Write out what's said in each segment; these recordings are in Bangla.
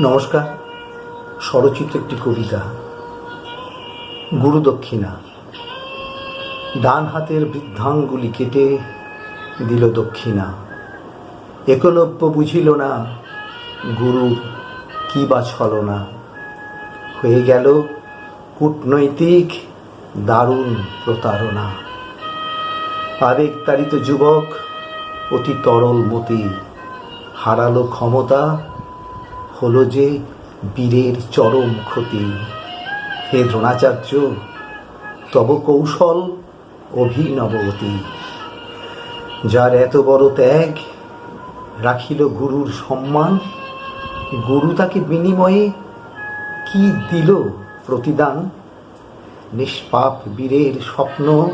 নমস্কার। স্বরচিত একটি কবিতা। গুরু দক্ষিণা ডান হাতের বৃদ্ধাঙ্গুলি কেটে দিল দক্ষিণা। একলব্য বুঝিল না গুরুর কি বা ছলনা? হয়ে গেল কূটনৈতিক দারুণ প্রতারণা। আবেগতাড়িত যুবক অতি তরল মতি হারালো ক্ষমতা হলো যে বীরের চরম ক্ষতি। হে দ্রোণাচার্য, তব কৌশল অভিনবতী যার এত বড় ত্যাগ রাখিল গুরুর সম্মান, গুরু তাকে বিনিময়ে কি দিল প্রতিদান? নিষ্পাপ বীরের স্বপ্ন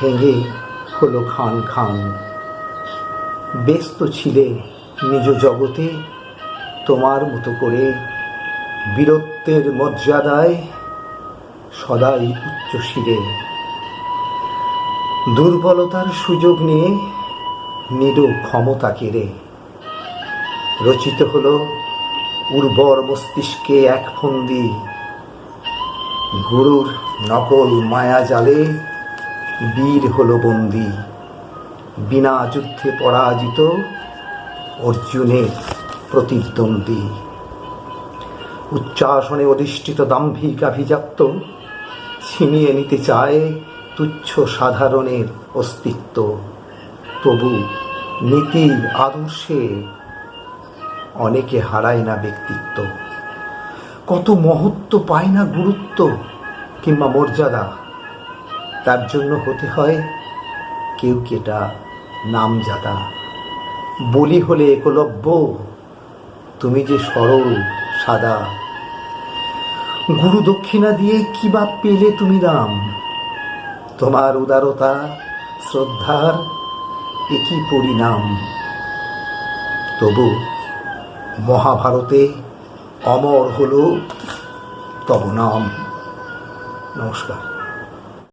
ভেঙে হলো খান খান। ব্যস্ত ছিলে নিজ জগতে তোমার মতো করে বীরত্বের মর্যাদায় সদাই উচ্চ শিরে। দুর্বলতার সুযোগ নিয়ে নিড ক্ষমতা কেড়ে। রচিত হল উর্বর মস্তিষ্কে এক ফন্দি। গুরুর নকল মায়া জালে বীর হলো বন্দী। বিনা যুদ্ধে পরাজিত অর্জুনের প্রতিদ্বন্দ্বী। উচ্চাসনে অধিষ্ঠিত দাম্ভিক আভিজাত্য ছিনিয়ে নিতে চায় তুচ্ছ সাধারণের অস্তিত্ব। তবু নীতি আদর্শে অনেকে হারায় না ব্যক্তিত্ব। কত মহত্ব পায় না গুরুত্ব কিংবা মর্যাদা? তার জন্য হতে হয় কেউ কেটা নামজাদা? বলি হলে একলব্য তুমি যে সরল, সাদা। গুরু দক্ষিণা দিয়ে কি বা পেলে তুমি দাম তোমার উদারতা, শ্রদ্ধার একই পরিণাম। তবু মহাভারতে অমর হল তব নাম। নমস্কার।